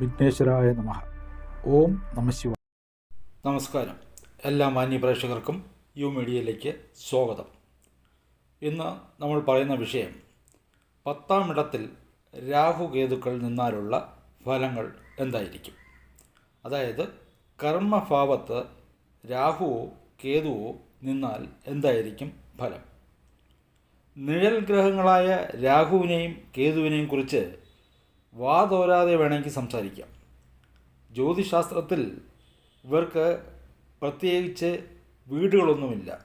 വിഘ്നേശ്വരായ നമ. ഓം നമശിവ നമസ്കാരം. എല്ലാ മാന്യ പ്രേക്ഷകർക്കും യു മീഡിയയിലേക്ക് സ്വാഗതം. ഇന്ന് നമ്മൾ പറയുന്ന വിഷയം പത്താം ഇടത്തിൽ രാഹു കേതുക്കൾ നിന്നാലുള്ള ഫലങ്ങൾ എന്തായിരിക്കും? അതായത് കർമ്മഭാവത്ത് രാഹുവോ കേതുവോ നിന്നാൽ എന്തായിരിക്കും ഫലം? നിഴൽ ഗ്രഹങ്ങളായ രാഹുവിനെയും കേതുവിനെയും കുറിച്ച് വാതോരാതെ വേണമെങ്കിൽ സംസാരിക്കാം. ജ്യോതിശാസ്ത്രത്തിൽ ഇവർക്ക് പ്രത്യേകിച്ച് വീടുകളൊന്നുമില്ല.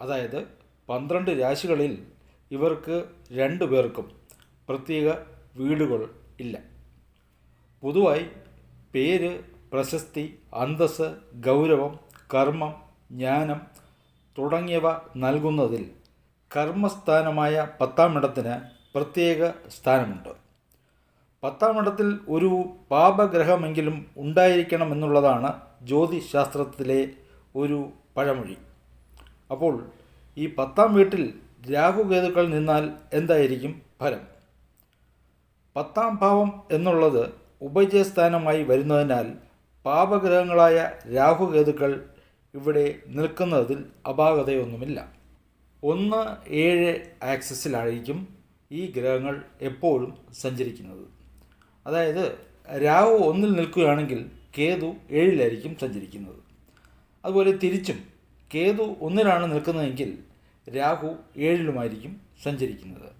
അതായത് പന്ത്രണ്ട് രാശികളിൽ ഇവർക്ക് രണ്ടു പേർക്കും പ്രത്യേക വീടുകൾ ഇല്ല. പൊതുവായി പേര് പ്രശസ്തി അന്തസ് ഗൗരവം കർമ്മം ജ്ഞാനം തുടങ്ങിയവ നൽകുന്നതിൽ കർമ്മസ്ഥാനമായ പത്താം ഇടത്തിന് പ്രത്യേക സ്ഥാനമുണ്ട്. പത്താം ഇടത്തിൽ ഒരു പാപഗ്രഹമെങ്കിലും ഉണ്ടായിരിക്കണം എന്നുള്ളതാണ് ജ്യോതിശാസ്ത്രത്തിലെ ഒരു പഴമൊഴി. അപ്പോൾ ഈ പത്താം വീട്ടിൽ രാഹുകേതുക്കൾ നിന്നാൽ എന്തായിരിക്കും ഫലം? പത്താം ഭാവം എന്നുള്ളത് ഉപജയസ്ഥാനമായി വരുന്നതിനാൽ പാപഗ്രഹങ്ങളായ രാഹുകേതുക്കൾ ഇവിടെ നിൽക്കുന്നതിൽ അപാകതയൊന്നുമില്ല. ഒന്ന് ഏഴ് ആക്സിസിലായിരിക്കും ഈ ഗ്രഹങ്ങൾ എപ്പോഴും സഞ്ചരിക്കുന്നത്. അതായത് രാഹു ഒന്നിൽ നിൽക്കുകയാണെങ്കിൽ കേതു ഏഴിലായിരിക്കും സഞ്ചരിക്കുന്നത്. അതുപോലെ തിരിച്ചും കേതു ഒന്നിലാണ് നിൽക്കുന്നതെങ്കിൽ രാഹു ഏഴിലുമായിരിക്കും സഞ്ചരിക്കുന്നത്.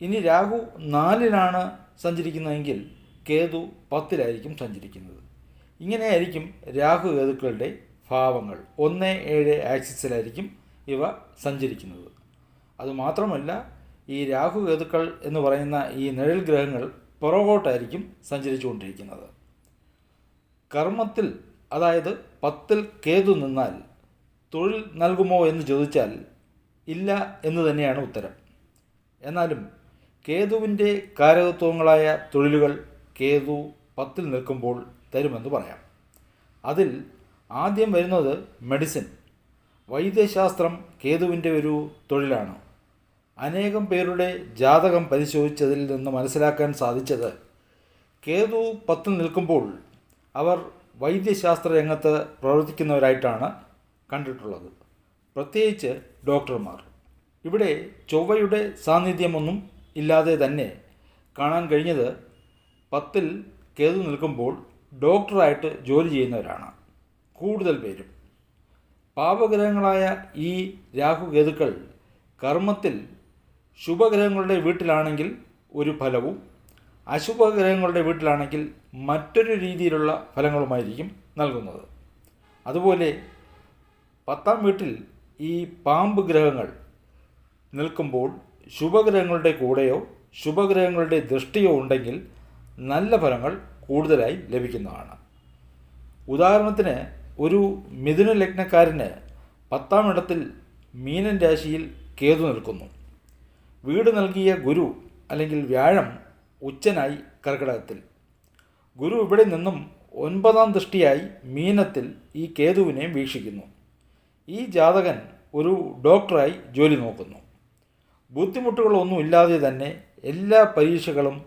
ഇനി രാഹു നാലിലാണ് സഞ്ചരിക്കുന്നതെങ്കിൽ കേതു പത്തിലായിരിക്കും സഞ്ചരിക്കുന്നത്. ഇങ്ങനെയായിരിക്കും രാഹു കേതുക്കളുടെ ഭാവങ്ങൾ. ഒന്ന് ഏഴ് ആക്സിസിലായിരിക്കും ഇവ സഞ്ചരിക്കുന്നത്. അതുമാത്രമല്ല ഈ രാഹു കേതുക്കൾ എന്ന് പറയുന്ന ഈ നിഴൽ ഗ്രഹങ്ങൾ പുറകോട്ടായിരിക്കും സഞ്ചരിച്ചുകൊണ്ടിരിക്കുന്നത്. കർമ്മത്തിൽ അതായത് പത്തിൽ കേതു നിന്നാൽ തൊഴിൽ നൽകുമോ എന്ന് ചോദിച്ചാൽ ഇല്ല എന്ന് തന്നെയാണ് ഉത്തരം. എന്നാലും കേതുവിന്റെ കാരകത്വങ്ങളായ തൊഴിലുകൾ കേതു പത്തിൽ നിൽക്കുമ്പോൾ തരുമെന്ന് പറയാം. അതിൽ ആദ്യം വരുന്നത് മെഡിസിൻ. വൈദ്യശാസ്ത്രം കേതുവിന്റെ ഒരു തൊഴിലാണ്. അനേകം പേരുടെ ജാതകം പരിശോധിച്ചതിൽ നിന്ന് മനസ്സിലാക്കാൻ സാധിച്ചത്. കേതു പത്ത് നിൽക്കുമ്പോൾ അവർ വൈദ്യശാസ്ത്ര രംഗത്ത് പ്രവർത്തിക്കുന്നവരായിട്ടാണ് കണ്ടിട്ടുള്ളത്. പ്രത്യേകിച്ച് ഡോക്ടർമാർ. ഇവിടെ ചൊവ്വയുടെ സാന്നിധ്യമൊന്നും ഇല്ലാതെ തന്നെ കാണാൻ കഴിഞ്ഞത് പത്തിൽ കേതു നിൽക്കുമ്പോൾ ഡോക്ടറായിട്ട് ജോലി ചെയ്യുന്നവരാണ്. കൂടുതൽ പേരും. പാപഗ്രഹങ്ങളായ ഈ രാഹുകേതുക്കൾ കർമ്മത്തിൽ ശുഭഗ്രഹങ്ങളുടെ വീട്ടിലാണെങ്കിൽ ഒരു ഫലവും അശുഭഗ്രഹങ്ങളുടെ വീട്ടിലാണെങ്കിൽ മറ്റൊരു രീതിയിലുള്ള ഫലങ്ങളുമായിരിക്കും നൽകുന്നത്. അതുപോലെ പത്താം വീട്ടിൽ ഈ പാമ്പ് ഗ്രഹങ്ങൾ നിൽക്കുമ്പോൾ ശുഭഗ്രഹങ്ങളുടെ കൂടെയോ ശുഭഗ്രഹങ്ങളുടെ ദൃഷ്ടിയോ ഉണ്ടെങ്കിൽ നല്ല ഫലങ്ങൾ കൂടുതലായി ലഭിക്കുന്നതാണ്. ഉദാഹരണത്തിന് ഒരു മിഥുന ലഗ്നക്കാരന് പത്താം ഇടത്തിൽ മീനൻ രാശിയിൽ കേതു നിൽക്കുന്നു. വീട് നൽകിയ ഗുരു അല്ലെങ്കിൽ വ്യാഴം ഉച്ചനായി കർക്കിടകത്തിൽ. ഗുരു ഇവിടെ നിന്നും ഒൻപതാം ദൃഷ്ടിയായി മീനത്തിൽ ഈ കേതുവിനെ വീക്ഷിക്കുന്നു. ഈ ജാതകൻ ഒരു ഡോക്ടറായി ജോലി നോക്കുന്നു. ബുദ്ധിമുട്ടുകളൊന്നും ഇല്ലാതെ തന്നെ എല്ലാ പരീക്ഷകളും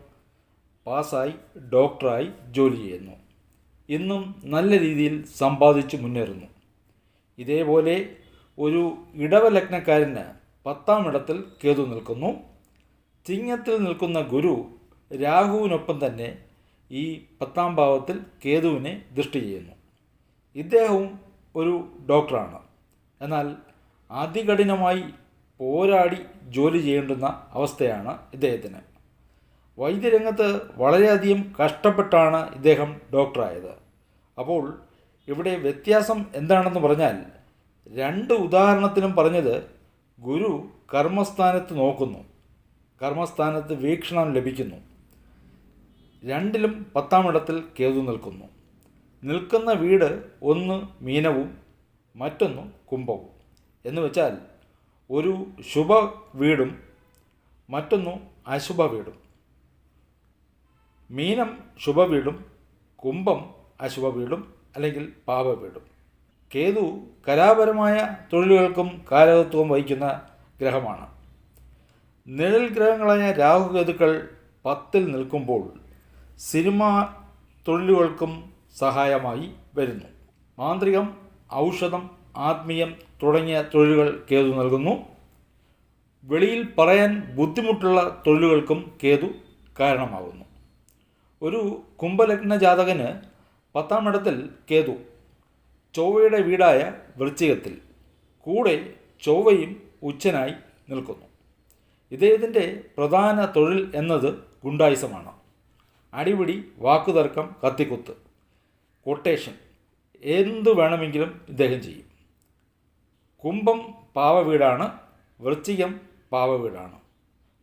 പാസ്സായി ഡോക്ടറായി ജോലി ചെയ്യുന്നു. ഇന്നും നല്ല രീതിയിൽ സമ്പാദിച്ച് മുന്നേറുന്നു. ഇതേപോലെ ഒരു ഇടവലഗ്നക്കാരന് പത്താം ഇടത്തിൽ കേതു നിൽക്കുന്നു. ചിങ്ങത്തിൽ നിൽക്കുന്ന ഗുരു രാഹുവിനൊപ്പം തന്നെ ഈ പത്താം ഭാവത്തിൽ കേതുവിനെ ദൃഷ്ടി ചെയ്യുന്നു. ഇദ്ദേഹവും ഒരു ഡോക്ടറാണ്. എന്നാൽ അതികഠിനമായി പോരാടി ജോലി ചെയ്യേണ്ടുന്ന അവസ്ഥയാണ് ഇദ്ദേഹത്തിന്. വൈദ്യരംഗത്ത് വളരെയധികം കഷ്ടപ്പെട്ടാണ് ഇദ്ദേഹം ഡോക്ടറായത്. അപ്പോൾ ഇവിടെ വ്യത്യാസം എന്താണെന്ന് പറഞ്ഞാൽ രണ്ട് ഉദാഹരണത്തിനും പറഞ്ഞത് ഗുരു കർമ്മസ്ഥാനത്ത് നോക്കുന്നു. കർമ്മസ്ഥാനത്ത് വീക്ഷണം ലഭിക്കുന്നു. രണ്ടിലും പത്താം ഇടത്തിൽ കേതു നിൽക്കുന്നു. നിൽക്കുന്ന വീട് ഒന്ന് മീനവും മറ്റൊന്ന് കുംഭവും. എന്ന് വെച്ചാൽ ഒരു ശുഭ വീടും മറ്റൊന്ന് അശുഭ വീടും. മീനം ശുഭ വീടും കുംഭം അശുഭ വീടും അല്ലെങ്കിൽ പാപ വീടും. കേതു കലാപരമായ തൊഴിലുകൾക്കും കാരകത്വം വഹിക്കുന്ന ഗ്രഹമാണ്. നിഴൽ ഗ്രഹങ്ങളായ രാഹുകേതുക്കൾ പത്തിൽ നിൽക്കുമ്പോൾ സിനിമ തൊഴിലുകൾക്കും സഹായമായി വരുന്നു. മാന്ത്രികം ഔഷധം ആത്മീയം തുടങ്ങിയ തൊഴിലുകൾ കേതു നൽകുന്നു. വെളിയിൽ പറയാൻ ബുദ്ധിമുട്ടുള്ള തൊഴിലുകൾക്കും കേതു കാരണമാകുന്നു. ഒരു കുംഭലഗ്ന ജാതകന് പത്താം ഇടത്തിൽ കേതു ചൊവ്വയുടെ വീടായ വൃശ്ചികത്തിൽ കൂടെ ചൊവ്വയും ഉച്ചനായി നിൽക്കുന്നു. ഇദ്ദേഹത്തിന്റെ പ്രധാന തൊഴിൽ എന്നത് ഗുണ്ടായുസമാണ്. അടിപിടി വാക്കുതർക്കം കത്തിക്കുത്ത് കൊട്ടേഷൻ എന്തു വേണമെങ്കിലും ഇദ്ദേഹം ചെയ്യും. കുംഭം പാവ വീടാണ് വൃശ്ചികം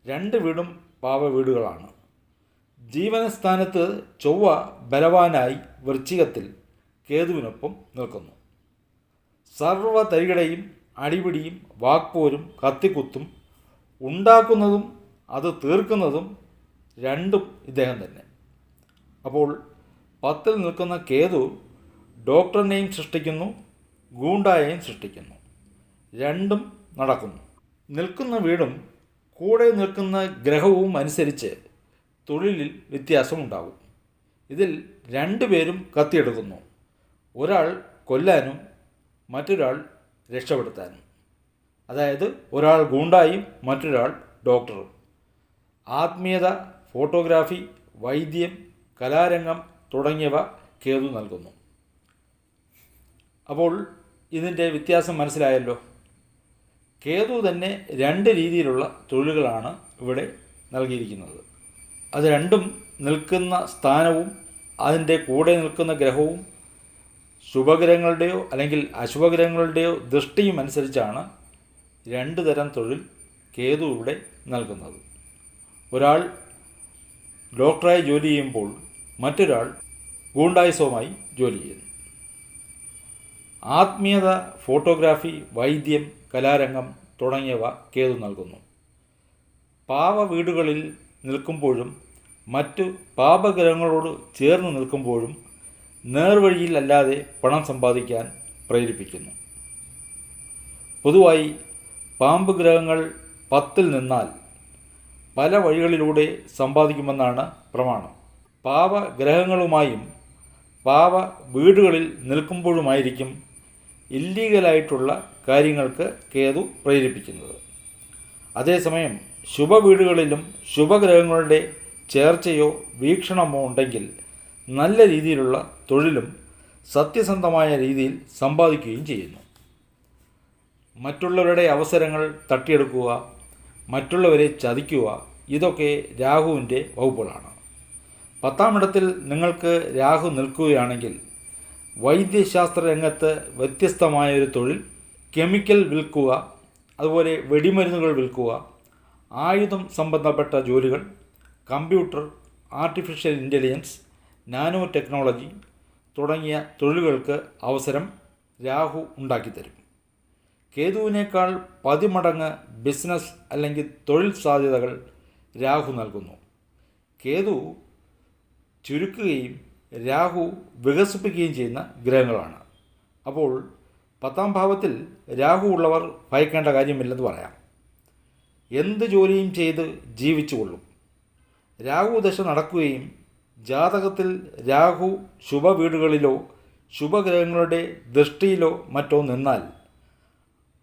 രണ്ട് വീടും പാവവീടുകളാണ്. ജീവനസ്ഥാനത്ത് ചൊവ്വ ബലവാനായി വൃശ്ചികത്തിൽ കേതുവിനൊപ്പം നിൽക്കുന്നു. സർവ തരികടയും അടിപിടിയും വാക്പോരും കത്തിക്കുത്തും ഉണ്ടാക്കുന്നതും അത് തീർക്കുന്നതും രണ്ടും ഇദ്ദേഹം തന്നെ. അപ്പോൾ പത്തിൽ നിൽക്കുന്ന കേതു ഡോക്ടറിനെയും സൃഷ്ടിക്കുന്നു ഗൂണ്ടായെയും സൃഷ്ടിക്കുന്നു. രണ്ടും നടക്കുന്നു. നിൽക്കുന്ന വീടും കൂടെ നിൽക്കുന്ന ഗ്രഹവും അനുസരിച്ച് തൊഴിലിൽ വ്യത്യാസമുണ്ടാകും. ഇതിൽ രണ്ടുപേരും കത്തിയെടുക്കുന്നു. ഒരാൾ കൊല്ലാനും മറ്റൊരാൾ രക്ഷപ്പെടുത്താനും. അതായത് ഒരാൾ ഗൂണ്ടായും മറ്റൊരാൾ ഡോക്ടറും. ആത്മീയത ഫോട്ടോഗ്രാഫി വൈദ്യം കലാരംഗം തുടങ്ങിയവ കേതു നൽകുന്നു. അപ്പോൾ ഇതിന്റെ വ്യത്യാസം മനസ്സിലായല്ലോ? കേതു തന്നെ രണ്ട് രീതിയിലുള്ള തൊഴിലുകളാണ് ഇവിടെ നൽകിയിരിക്കുന്നത്. അത് രണ്ടും നിൽക്കുന്ന സ്ഥാനവും അതിന്റെ കൂടെ നിൽക്കുന്ന ഗ്രഹവും ശുഭഗ്രഹങ്ങളുടെയോ അല്ലെങ്കിൽ അശുഭഗ്രഹങ്ങളുടെയോ ദൃഷ്ടിയും അനുസരിച്ചാണ് രണ്ട് തരം തൊഴിൽ കേതു ഇവിടെ നൽകുന്നത്. ഒരാൾ ഡോക്ടറായി ജോലി ചെയ്യുമ്പോൾ മറ്റൊരാൾ ഗൂണ്ടായുസവുമായി ജോലി ചെയ്യുന്നു. ആത്മീയത ഫോട്ടോഗ്രാഫി വൈദ്യം കലാരംഗം തുടങ്ങിയവ കേതു നൽകുന്നു. പാവ വീടുകളിൽ നിൽക്കുമ്പോഴും മറ്റു പാപഗ്രഹങ്ങളോട് ചേർന്ന് നിൽക്കുമ്പോഴും നേർവഴിയിൽ അല്ലാതെ പണം സമ്പാദിക്കാൻ പ്രേരിപ്പിക്കുന്നു. പൊതുവായി പാമ്പ് ഗ്രഹങ്ങൾ പത്തിൽ നിന്നാൽ പല വഴികളിലൂടെ സമ്പാദിക്കുമെന്നാണ് പ്രമാണം. പാവ ഗ്രഹങ്ങളുമായും പാവ വീടുകളിൽ നിൽക്കുമ്പോഴുമായിരിക്കും ഇല്ലീഗലായിട്ടുള്ള കാര്യങ്ങൾക്ക് കേതു പ്രേരിപ്പിക്കുന്നത്. അതേസമയം ശുഭവീടുകളിലും ശുഭഗ്രഹങ്ങളുടെ ചേർച്ചയോ വീക്ഷണമോ ഉണ്ടെങ്കിൽ നല്ല രീതിയിലുള്ള തൊഴിലും സത്യസന്ധമായ രീതിയിൽ സമ്പാദിക്കുകയും ചെയ്യുന്നു. മറ്റുള്ളവരുടെ അവസരങ്ങൾ തട്ടിയെടുക്കുക മറ്റുള്ളവരെ ചതിക്കുക ഇതൊക്കെ രാഹുവിന്റെ വകുപ്പുകളാണ്. പത്താം ഇടത്തിൽ നിങ്ങൾക്ക് രാഹു നിൽക്കുകയാണെങ്കിൽ വൈദ്യശാസ്ത്ര രംഗത്ത് വ്യത്യസ്തമായൊരു തൊഴിൽ കെമിക്കൽ വിൽക്കുക അതുപോലെ വെടിമരുന്നുകൾ വിൽക്കുക ആയുധം സംബന്ധപ്പെട്ട ജോലികൾ computer artificial intelligence nano technology തുടങ്ങിയ തൊഴിലുകൾക്ക് അവസരം രാഹു ഉണ്ടാക്കിത്തരും. കേതുവിനേക്കാൾ പതിമടങ്ങ് ബിസിനസ് അല്ലെങ്കിൽ തൊഴിൽ സാധ്യതകൾ രാഹു നൽകുന്നു. കേതു ചുരുക്കുകയും രാഹു വികസിപ്പിക്കുകയും ചെയ്യുന്ന ഗ്രഹങ്ങളാണ്. അപ്പോൾ പത്താം ഭാവത്തിൽ രാഹു ഉള്ളവർ ഭയക്കേണ്ട കാര്യമില്ലെന്ന് പറയാം. എന്ത് ജോലിയും ചെയ്ത് ജീവിച്ചു കൊള്ളും രാഹു ദശ നടക്കുകയും ജാതകത്തിൽ രാഹു ശുഭവീടുകളിലോ ശുഭഗ്രഹങ്ങളുടെ ദൃഷ്ടിയിലോ മറ്റോ നിന്നാൽ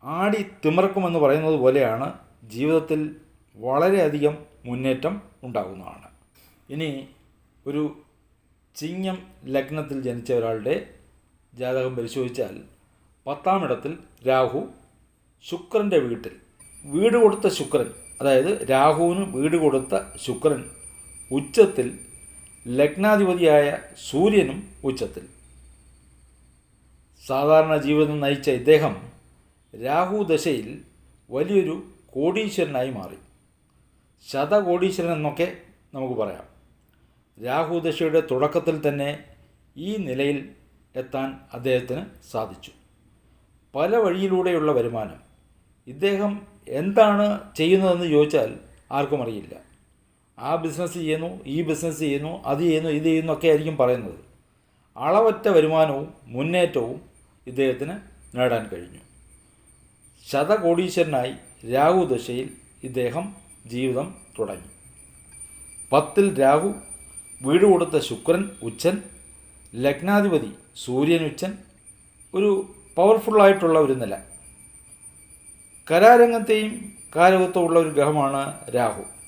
ആടി തിമിർക്കുമെന്ന് പറയുന്നത് പോലെയാണ് ജീവിതത്തിൽ വളരെയധികം മുന്നേറ്റം ഉണ്ടാകുന്നതാണ്. ഇനി ഒരു ചിങ്ങം ലഗ്നത്തിൽ ജനിച്ച ഒരാളുടെ ജാതകം പരിശോധിച്ചാൽ പത്താം ഇടത്തിൽ രാഹു ശുക്രന്റെ വീട്ടിൽ. വീട് കൊടുത്ത ശുക്രൻ അതായത് രാഹുവിന് വീട് കൊടുത്ത ശുക്രൻ ഉച്ചത്തിൽ ലഗ്നാധിപതിയായ സൂര്യനും ഉച്ചത്തിൽ. സാധാരണ ജീവിതം നയിച്ച ഇദ്ദേഹം രാഹു ദശയിൽ വലിയൊരു കോടീശ്വരനായി മാറി. ശതകോടീശ്വരൻ എന്നൊക്കെ നമുക്ക് പറയാം. രാഹു ദശയുടെ തുടക്കത്തിൽ തന്നെ ഈ നിലയിൽ എത്താൻ അദ്ദേഹത്തിന് സാധിച്ചു. പല വഴിയിലൂടെയുള്ള വരുമാനം. ഇദ്ദേഹം എന്താണ് ചെയ്യുന്നതെന്ന് ചോദിച്ചാൽ ആർക്കും അറിയില്ല. ആ ബിസിനസ് ചെയ്യുന്നു ഈ ബിസിനസ് ചെയ്യുന്നു അത് ചെയ്യുന്നു ഇത് ചെയ്യുന്നു ഒക്കെ ആയിരിക്കും പറയുന്നത്. അളവറ്റ വരുമാനവും മുന്നേറ്റവും ഇദ്ദേഹത്തിന് നേടാൻ കഴിഞ്ഞു. ശതകോടീശ്വരനായി രാഹു ദശയിൽ ഇദ്ദേഹം ജീവിതം തുടങ്ങി. പത്തിൽ രാഹു വീട് കൊടുത്ത ശുക്രൻ ഉച്ചൻ ലഗ്നാധിപതി സൂര്യൻ ഉച്ചൻ ഒരു പവർഫുള്ളായിട്ടുള്ള ഒരു നില. കലാരംഗത്തെയും കാരകത്വമുള്ള ഒരു ഗ്രഹമാണ് രാഹു.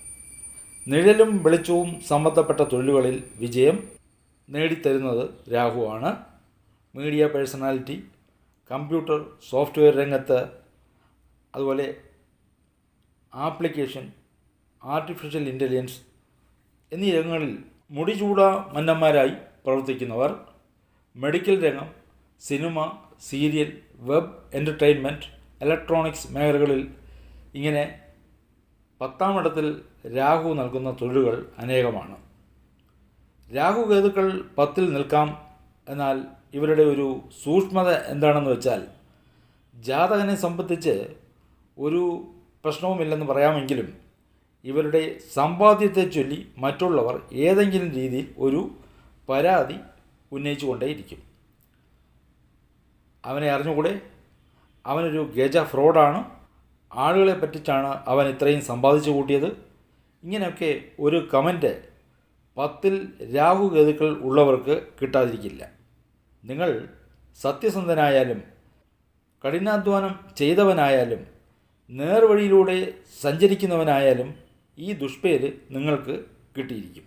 നിഴലും വെളിച്ചവും സംബന്ധപ്പെട്ട തൊഴിലുകളിൽ വിജയം നേടിത്തരുന്നത് രാഹുവാണ്. മീഡിയ പേഴ്സണാലിറ്റി കമ്പ്യൂട്ടർ സോഫ്റ്റ്വെയർ രംഗത്ത് അതുപോലെ ആപ്ലിക്കേഷൻ ആർട്ടിഫിഷ്യൽ ഇന്റലിജൻസ് എന്നീ രംഗങ്ങളിൽ മുടിചൂട മന്നന്മാരായി പ്രവർത്തിക്കുന്നവർ മെഡിക്കൽ രംഗം cinema serial web entertainment electronics മേഖലകളിൽ ഇങ്ങനെ പത്താം ഇടത്തിൽ രാഹു നൽകുന്ന തൊഴിലുകൾ അനേകമാണ്. രാഹു കേതുക്കൾ പത്തിൽ നിൽക്കാം എന്നാൽ ഇവരുടെ ഒരു സൂക്ഷ്മത എന്താണെന്ന് വെച്ചാൽ ജാതകനെ സംബന്ധിച്ച് ഒരു പ്രശ്നവുമില്ലെന്ന് പറയാമെങ്കിലും ഇവരുടെ സമ്പാദ്യത്തെ ചൊല്ലി മറ്റുള്ളവർ ഏതെങ്കിലും രീതിയിൽ ഒരു പരാതി ഉന്നയിച്ചു കൊണ്ടേയിരിക്കും അവനെ അറിഞ്ഞുകൂടെ? അവനൊരു ഗജ ഫ്രോഡാണ്. ആളുകളെ പറ്റിച്ചാണ് അവൻ ഇത്രയും സമ്പാദിച്ചു കൂട്ടിയത്. ഇങ്ങനെയൊക്കെ ഒരു കമന്റ് പത്തിൽ രാഹു കേതുക്കൾ ഉള്ളവർക്ക് കിട്ടാതിരിക്കില്ല. നിങ്ങൾ സത്യസന്ധനായാലും കഠിനാധ്വാനം ചെയ്തവനായാലും നേർവഴിയിലൂടെ സഞ്ചരിക്കുന്നവനായാലും ഈ ദുഷ്പേര് നിങ്ങൾക്ക് കിട്ടിയിരിക്കും.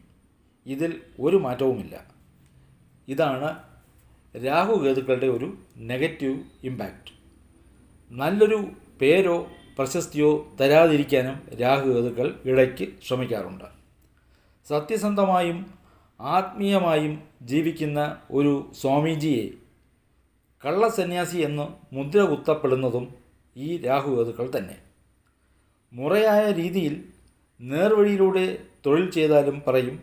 ഇതിൽ ഒരു മാറ്റവുമില്ല. ഇതാണ് രാഹു കേതുക്കളുടെ ഒരു നെഗറ്റീവ് ഇമ്പാക്റ്റ്. നല്ലൊരു പേരോ പ്രശസ്തിയോ തരാതിരിക്കാനും രാഹു കേതുക്കൾ ഇടയ്ക്ക് ശ്രമിക്കാറുണ്ട്. സത്യസന്ധമായും ആത്മീയമായും ജീവിക്കുന്ന ഒരു സ്വാമീജിയെ കള്ളസന്യാസി എന്ന് മുദ്ര കുത്തപ്പെടുന്നതും ഈ രാഹുകേതുക്കൾ തന്നെ. മുറയായ രീതിയിൽ നേർവഴിയിലൂടെ തൊഴിൽ ചെയ്താലും പറയും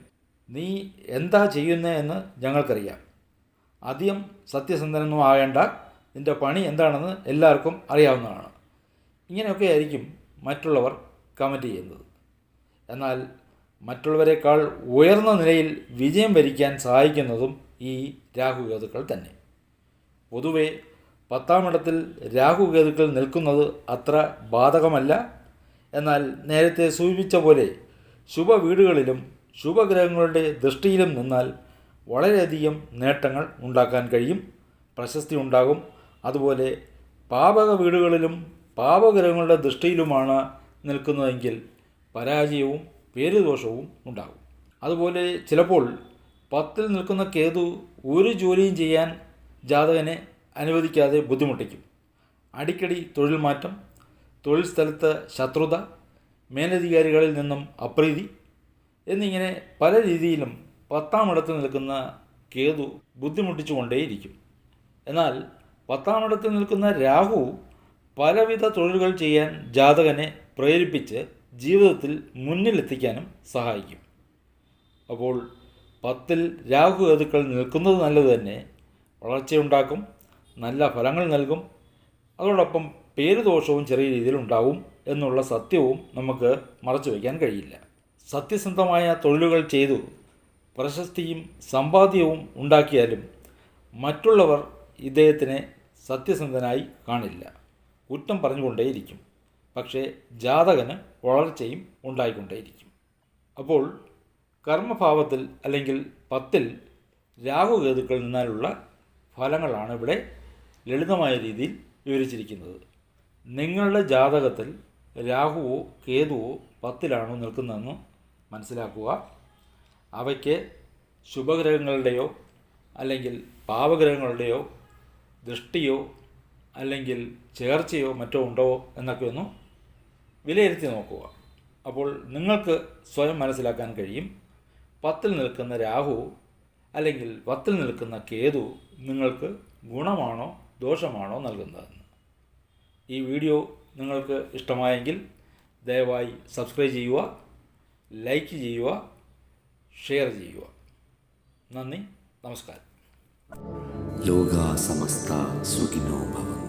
നീ എന്താ ചെയ്യുന്നേ എന്ന് ഞങ്ങൾക്കറിയാം. അധികം സത്യസന്ധനൊന്നും ആകേണ്ട. നിന്റെ പണി എന്താണെന്ന് എല്ലാവർക്കും അറിയാവുന്നതാണ്. ഇങ്ങനെയൊക്കെ ആയിരിക്കും മറ്റുള്ളവർ കമന്റ് ചെയ്യുന്നത്. എന്നാൽ മറ്റുള്ളവരെക്കാൾ ഉയർന്ന നിലയിൽ വിജയം വരിക്കാൻ സഹായിക്കുന്നതും ഈ രാഹുകേതുക്കൾ തന്നെ. പൊതുവെ പത്താം ഇടത്തിൽ രാഹുകേതുക്കൾ നിൽക്കുന്നത് അത്ര ബാധകമല്ല. എന്നാൽ നേരത്തെ സൂചിപ്പിച്ച പോലെ ശുഭ വീടുകളിലും ശുഭഗ്രഹങ്ങളുടെ ദൃഷ്ടിയിലും നിന്നാൽ വളരെയധികം നേട്ടങ്ങൾ ഉണ്ടാക്കാൻ കഴിയും. പ്രശസ്തി ഉണ്ടാകും. അതുപോലെ പാപക വീടുകളിലും പാപഗ്രഹങ്ങളുടെ ദൃഷ്ടിയിലുമാണ് നിൽക്കുന്നതെങ്കിൽ പരാജയവും പേരുദോഷവും ഉണ്ടാകും. അതുപോലെ ചിലപ്പോൾ പത്തിൽ നിൽക്കുന്ന കേതു ഒരു ജോലിയും ചെയ്യാൻ ജാതകനെ അനുവദിക്കാതെ ബുദ്ധിമുട്ടിക്കും. അടിക്കടി തൊഴിൽ മാറ്റം തൊഴിൽ സ്ഥലത്ത് ശത്രുത മേലധികാരികളിൽ നിന്നും അപ്രീതി എന്നിങ്ങനെ പല രീതിയിലും പത്താം ഇടത്ത് നിൽക്കുന്ന കേതു ബുദ്ധിമുട്ടിച്ചുകൊണ്ടേയിരിക്കും. എന്നാൽ പത്താം ഇടത്ത് നിൽക്കുന്ന രാഹു പലവിധ തൊഴിലുകൾ ചെയ്യാൻ ജാതകനെ പ്രേരിപ്പിച്ച് ജീവിതത്തിൽ മുന്നിലെത്തിക്കാനും സഹായിക്കും. അപ്പോൾ പത്തിൽ രാഹു കേതുക്കൾ നിൽക്കുന്നത് നല്ലത് തന്നെ. വളർച്ചയുണ്ടാക്കും നല്ല ഫലങ്ങൾ നൽകും. അതോടൊപ്പം പേരുദോഷവും ചെറിയ രീതിയിൽ ഉണ്ടാവും എന്നുള്ള സത്യവും നമുക്ക് മറച്ചു വയ്ക്കാൻ കഴിയില്ല. സത്യസന്ധമായ തൊഴിലുകൾ ചെയ്തു പ്രശസ്തിയും സമ്പാദ്യവും ഉണ്ടാക്കിയാലും മറ്റുള്ളവർ ഇദ്ദേഹത്തിനെ സത്യസന്ധനായി കാണില്ല. കുറ്റം പറഞ്ഞുകൊണ്ടേയിരിക്കും. പക്ഷേ ജാതകന് വളർച്ചയും ഉണ്ടായിക്കൊണ്ടേയിരിക്കും. അപ്പോൾ കർമ്മഭാവത്തിൽ അല്ലെങ്കിൽ പത്തിൽ രാഹുകേതുക്കൾ നിന്നാലുള്ള ഫലങ്ങളാണ് ഇവിടെ ലളിതമായ രീതിയിൽ വിവരിച്ചിരിക്കുന്നത്. നിങ്ങളുടെ ജാതകത്തിൽ രാഹുവോ കേതുവോ പത്തിലാണോ നിൽക്കുന്നതെന്ന് മനസ്സിലാക്കുക. അവയ്ക്ക് ശുഭഗ്രഹങ്ങളുടെയോ അല്ലെങ്കിൽ പാവഗ്രഹങ്ങളുടെയോ ദൃഷ്ടിയോ അല്ലെങ്കിൽ ചേർച്ചയോ മറ്റോ ഉണ്ടോ എന്നൊക്കെ ഒന്ന് വിലയിരുത്തി നോക്കുക. അപ്പോൾ നിങ്ങൾക്ക് സ്വയം മനസ്സിലാക്കാൻ കഴിയും. പത്തിൽ നിൽക്കുന്ന രാഹു അല്ലെങ്കിൽ പത്തിൽ നിൽക്കുന്ന കേതു നിങ്ങൾക്ക് ഗുണമാണോ ദോഷമാണോ നൽകുന്നതെന്ന്. ഈ വീഡിയോ നിങ്ങൾക്ക് ഇഷ്ടമായെങ്കിൽ ദയവായി സബ്സ്ക്രൈബ് ചെയ്യുക ലൈക്ക് ചെയ്യുക ഷെയർ ചെയ്യുക. നന്ദി നമസ്കാരം. ലോകാ സമസ്ത സുഖിനോ ഭവന്തു.